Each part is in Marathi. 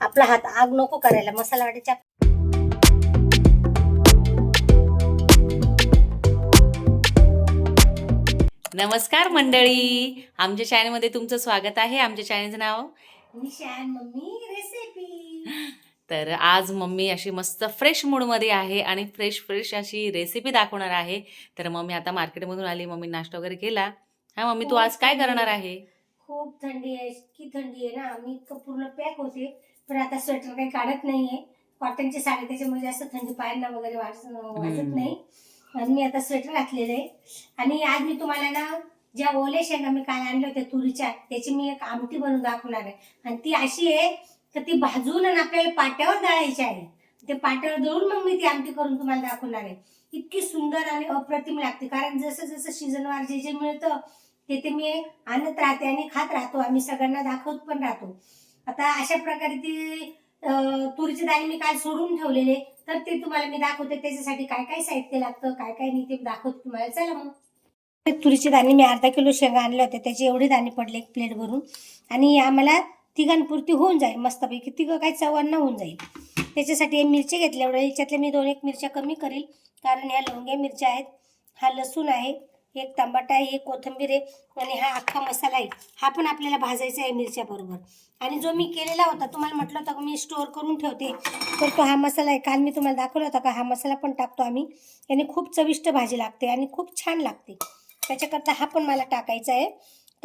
आपला हात आग नको करायला मसाला वाटायच्या नमस्कार मंडळी. आमच्या चॅनलमध्ये तुमचं स्वागत आहे. आमच्या चॅनलचं नाव? निशान मम्मी रेसिपी तर आज मम्मी अशी मस्त फ्रेश मूडमध्ये आहे आणि फ्रेश फ्रेश अशी रेसिपी दाखवणार आहे. तर मम्मी आता मार्केटमधून आली. मम्मी नाश्ता वगैरे केला. हा मम्मी तू आज काय करणार आहे. खूप थंडी आहे. इतकी थंडी आहे ना. आम्ही इतकं पूर्ण पॅक होते. पण आता स्वेटर काही काढत नाहीये. कॉटनची साडी त्याच्यामुळे जास्त थंडी पायांना वगैरे हम्म. नाही. आणि मी आता स्वेटर घातलेलं आहे. आणि आज मी तुम्हाला ना ज्या ओले शेंगा मी काल आणल्या होत्या तुरीच्या त्याची मी एक आमटी बनवून दाखवणार आहे. आणि ती अशी आहे तर ती भाजून आणि आपल्याला पाट्यावर दळायची आहे. ते पाट्यावर दळून मग मी ती आमटी करून तुम्हाला दाखवणार आहे. इतकी सुंदर आणि अप्रतिम लागते. कारण जसं जसं सीझनवार जे जे मिळतं ते ते मी आणत राहते आणि खात राहतो. आम्ही सगळ्यांना दाखवत पण राहतो. आता अशा प्रकारे ती तुरीची तुरीचे दाणे मी काय सोडून ठेवलेले तर ते तुम्हाला मी दाखवते. त्याच्यासाठी काय काय साहित्य लागतं काय काय नाही ते दाखवते तुम्हाला. चला मग. तुरीचे दाणे मी अर्धा किलो शेंगा आणले होते त्याचे एवढे दाणे पडले एक प्लेट भरून. आणि आम्हाला तिघांपुरती होऊन जाईल मस्तपैकी. तिघं काही चव्हाण्णव होऊन जाईल. त्याच्यासाठी हे मिरची घेतल्या एवढ्या. याच्यातल्या मी दोन एक मिरच्या कमी करेल. कारण ह्या लोंग्या मिरच्या आहेत. हा लसूण आहे. एक टमाटा आहे एक कोथिंबीर आहे आणि हा अख्खा मसाला आहे. हा पण आपल्याला भाजायचा आहे मिरच्या बरोबर. आणि जो मी केलेला होता तुम्हाला म्हटलं होतं का मी स्टोअर करून ठेवते तर तो हा मसाला आहे. काल मी तुम्हाला दाखवला होता का हा मसाला पण टाकतो आम्ही. याने खूप चविष्ट भाजी लागते आणि खूप छान लागते. त्याच्याकरता हा पण मला टाकायचा आहे.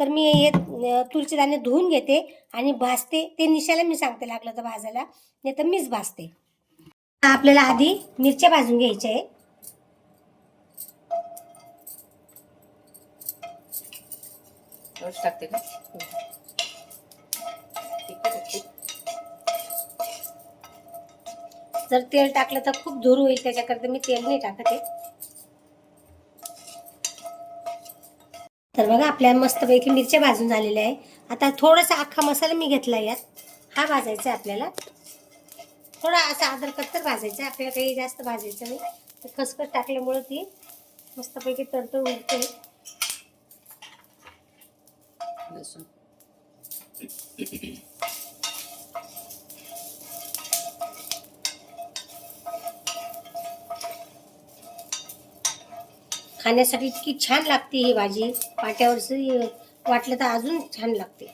तर मी हे अं, तुरीचे दाणे धुवून घेते आणि भाजते. ते निशाला मी सांगते लागलं तर भाजायला नाही तर मीच भाजते. आपल्याला आधी मिरच्या भाजून घ्यायच्या आहे. एवढंच टाकते का जर तेल टाकलं तर खूप धूर होईल त्याच्याकरता मी तेल नाही टाकत आहे. तर बघा आपल्या मस्तपैकी मिरच्या भाजून झालेल्या आहे. आता थोडासा अख्खा मसाला मी घेतला यात. हा भाजायचा आहे आपल्याला. थोडा असा आदर कत्तर भाजायचा आहे. आपल्याला काही जास्त भाजायचं नाही. खसखस टाकल्यामुळं ती मस्तपैकी तडतड उडते. लसूण खाण्यासाठी इतकी छान लागते ही भाजी. पाट्यावरची वाटलं तर अजून छान लागते.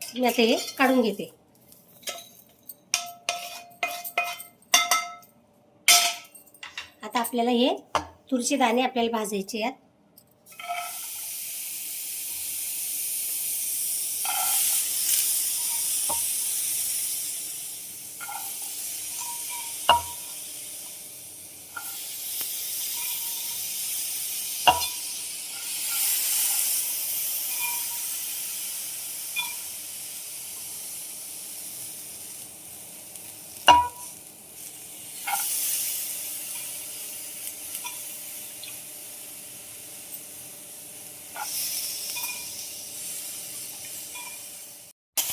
मी आता हे काढून घेते. आता आपल्याला हे तुरीचे दाणे आपल्याला भाजायचे यात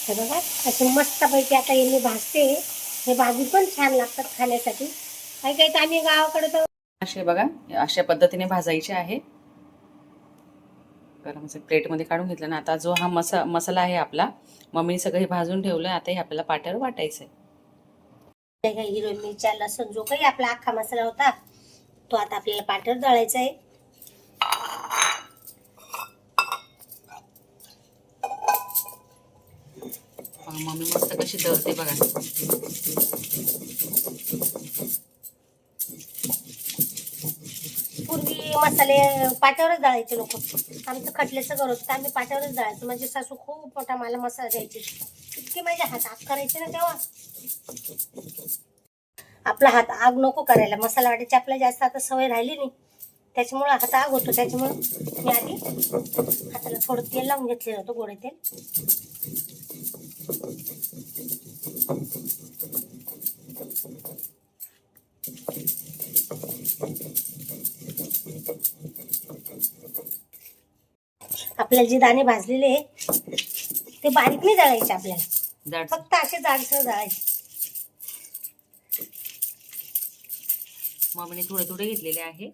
हे बघा असे मस्तपैकी आता हे मी भाजते. हे भाजी पण छान लागतात खाण्यासाठी. काही काही तर आम्ही गावाकडे तर असे बघा अशा पद्धतीने भाजायचे आहे. गरम असं प्लेटमध्ये काढून घेतलं ना आता जो हा मसा मसाला आहे आपला मम्मीने सगळं हे भाजून ठेवलं आता हे आपल्याला पाट्यावर वाटायचं आहे. हिरवी मिरच्या लसूण जो काही आपला अख्खा मसाला होता तो आता आपल्याला पाट्यावर दळायचा आहे. मम्मी मस्त कशी दळते बघा. पूर्वी मसाले पाट्यावरच दळायचे लोक. आमचं खटल्याचं घर होतं आम्ही पाट्यावरच दळायचो. माझी सासू खूप मोठा मला मसाला द्यायची. इतके माझे हात आग करायचे ना तेव्हा. आपला हात आग नको करायला. मसाला वाटायची आपल्याला जास्त आता सवय राहिली नाही. त्याच्यामुळं हात आग होतो. त्याच्यामुळं मी आधी हाताला थोडं तेल लावून घेतलेलं होतं गोडे तेल. आपल्याला जे दाणे भाजलेले ते बारीक नाही दळायचे आपल्याला. फक्त असे जाडसर दळायचे मम्मीने थोडे थोडे घेतलेले आहे.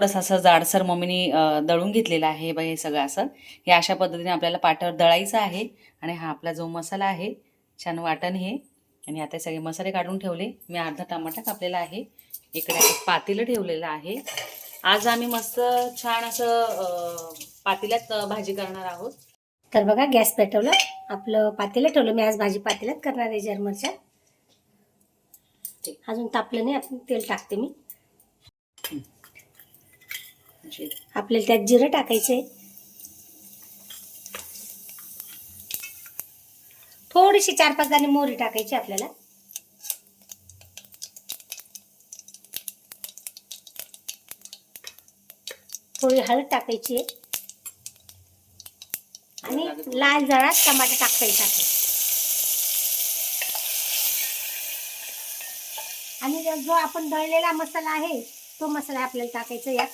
थोडंसं असं जाडसर मम्मीनी दळून घेतलेलं आहे बघ हे सगळं असं. हे अशा पद्धतीने आपल्याला पाटावर दळायचं आहे आणि हा आपला जो मसाला आहे छान वाटण हे. आणि आता सगळे मसाले काढून ठेवले. मी अर्धा टमाटा कापलेला आहे. इकडे पातेलं ठेवलेलं आहे. आज आम्ही मस्त छान असं पातेल्यात भाजी करणार आहोत. तर बघा गॅस पेटवलं. आपलं पातेलं ठेवलं. मी आज भाजी पातेल्यात करणार आहे जर्मरच्या अजून तापलं नाही. आपण तेल टाकते मी. आपल्याला त्यात जिरं टाकायचंय. थोडीशी चार पाच दाणे मोहरी टाकायची आपल्याला. थोडी हळद टाकायची आहे. आणि लाल जळात टमाटे टाकायचे आपल्याला आणि जो आपण दळलेला मसाला आहे तो मसाला आपल्याला टाकायचा यात.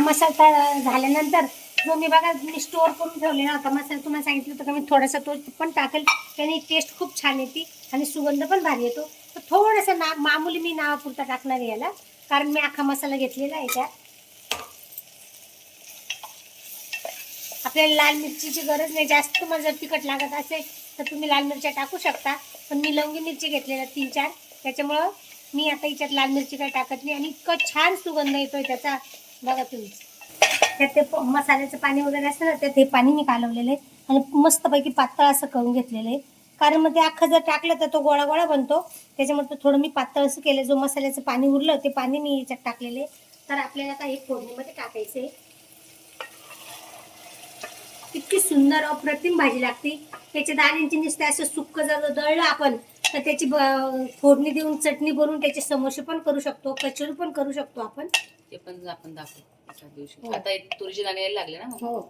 मसाला झाल्यानंतर जो मी बघा मी स्टोअर करून ठेवलेला होता. मसाला तुम्हाला सांगितलं होतं का मी थोडासा तो पण टाकेल. त्याने टेस्ट खूप छान येते आणि सुगंध पण भारी येतो. तर थोडंसं ना मामूली मी नावापुरता टाकणार आहे याला. कारण मी अख्खा मसाला घेतलेला आहे त्यात. आपल्याला लाल मिरचीची गरज नाही. जास्त तुम्हाला जर तिखट लागत असेल तर तुम्ही लाल मिरच्या टाकू शकता. पण मी लवंगी मिरची घेतलेल्या तीन चार त्याच्यामुळं मी आता याच्यात लाल मिरची काय टाकत नाही आणि इतकं छान सुगंध येतोय त्याचा. बघा तुम्ही. त्यात ते मसाल्याचं पाणी वगैरे असतं ना त्यात हे पाणी मी कालवलेलं आहे. आणि मस्तपैकी पातळ असं करून घेतलेलं आहे. कारण मग ते अख्खं जर टाकलं तर तो गोळा गोळा बनतो. त्याच्यामुळे थोडं मी पातळ असं केलं. जो मसाल्याचं पाणी उरलं ते पाणी मी याच्यात टाकलेलं आहे. तर आपल्याला आता हे फोडणीमध्ये टाकायचं आहे इतकी सुंदर अप्रतिम भाजी लागते. त्याच्या दाण्यांची नुसते असं सुक्क जर दळलं आपण तर त्याची फोडणी देऊन चटणी बनवून त्याचे समोसे पण करू शकतो कचोरी पण करू शकतो आपण. ते पण आपण दाखवू. एका दिवशी. हो. आता एक तुरीचे दाणे यायला लागले ना मग? हो.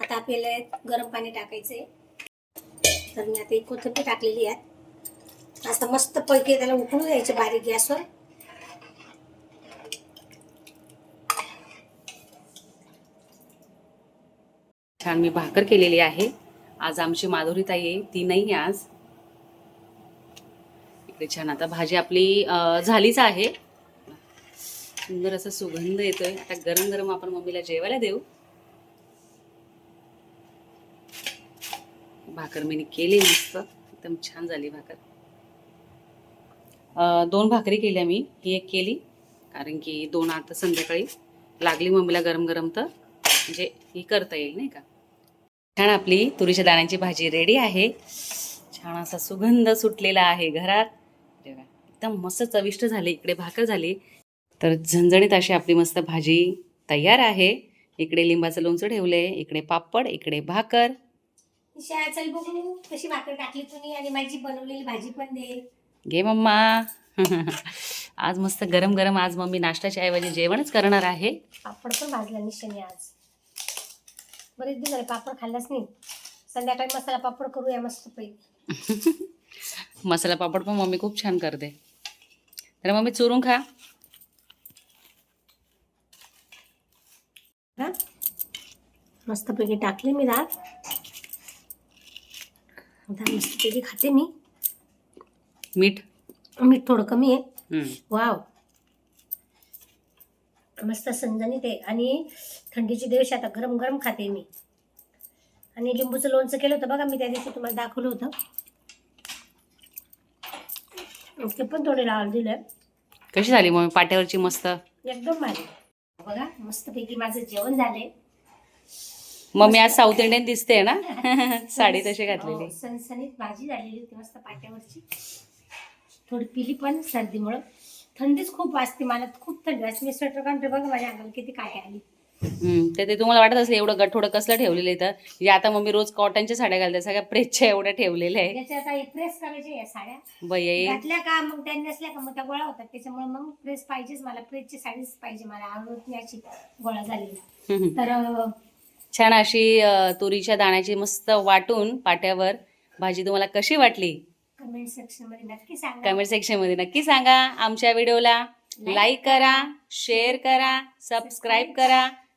आता आपल्याला यात गरम पाणी टाकायचंय. तर मी आता एक कोथिंबीर टाकलेली आहे. असं मस्त पैकी त्याला उकळू द्यायचं बारीक गॅसवर. छान मी भाकर केलेली आहे. आज आमची माधुरी ताई आहे. ती नाही आज. इकडे छान. आता भाजी आपली झालीच आहे. सुंदर असा सुगंध येतोय. आता गरम गरम आपण मम्मीला जेवायला देऊ. भाकर मी केली मस्त. एकदम छान झाली भाकर. दोन भाकरी केल्या मी. ही एक केली. कारण की दोन आता संध्याकाळी. लागली मम्मीला गरम गरम तर. म्हणजे ही करता येईल नाही का? छान आपली तुरीच्या दाण्याची भाजी रेडी आहे. छान असा सुगंध सुटलेला आहे घरात. एकदम मस्त चविष्ट झाली इकडे भाकर झाली. तर झणझणीत अशी आपली मस्त भाजी तयार आहे. इकडे लिंबाचं लोणचं ठेवलंय इकडे पापड इकडे भाकर. चल बघू कशी भाकर टाकली तुम्ही आणि माझी बनवलेली भाजी पण दे. घे मम्मा. आज मस्त गरम गरम आज मम्मी नाश्त्याच्या ऐवजी जेवणच करणार आहे. पापड पण भाजला निश्चयने आज. बरेच दिवस झाले पापड खाल्लाच नाही. संध्याकाळी मसाला पापड करूया मस्त पैकी. मसाला पापड पण मम्मी खूप छान करते. तर मम्मी चुरून खा. मस्तपैकी टाकली मी डाळ आता मस्तपैकी खाते मी. मीठ. मीठ थोडं कमी आहे. वाव. मस्त संजणीत आहे आणि थंडीचे दिवस आता गरम गरम खाते मी. आणि लिंबूचं लोणचं केलं होतं बघा मी त्या दिवशी तुम्हाला दाखवलं होतं. ते पण थोडे लाल दिलं. कशी झाली मम्मी? पाट्यावरची मस्त? एकदम भारी. बघा मस्तपैकी माझं जेवण झालंय मम्मी आज साऊथ इंडियन दिसते ना? साडी तशी हो, घातलेली सणसणीत भाजी झालेली होती मस्त पाट्यावरची. थोडी पिली पण सर्दीमुळं. थंडीच खूप वाजते मला खूप थंडी वाजते. मी स्वेटर काढते बघा माझ्या अंगाला किती काय आली. तर ते तुम्हाला वाटत असेल एवढं गठोडं कसलं ठेवलेलं आहे तर म्हणजे आता मम्मी रोज कॉटनच्या साड्या घालते सगळ्या प्रेसच्या एवढ्या ठेवलेल्या आहे प्रेस करायचे या साड्या. बाई. घातल्या का? मग त्या नसल्या का? मग त्या गोळा होतात. त्याच्यामुळे मग प्रेस पाहिजेच मला. प्रेसची साडीच पाहिजे मला. आवडत नाही अशी गोळा झालेली. तर छान अशी तुरीच्या दाण्याची मस्त वाटून पाट्यावर भाजी तुम्हाला कशी वाटली? कमेंट सेक्शनमध्ये नक्की सांगा. कमेंट सेक्शनमध्ये नक्की सांगा. आमच्या व्हिडिओला लाईक करा. शेअर करा सबस्क्राईब करा.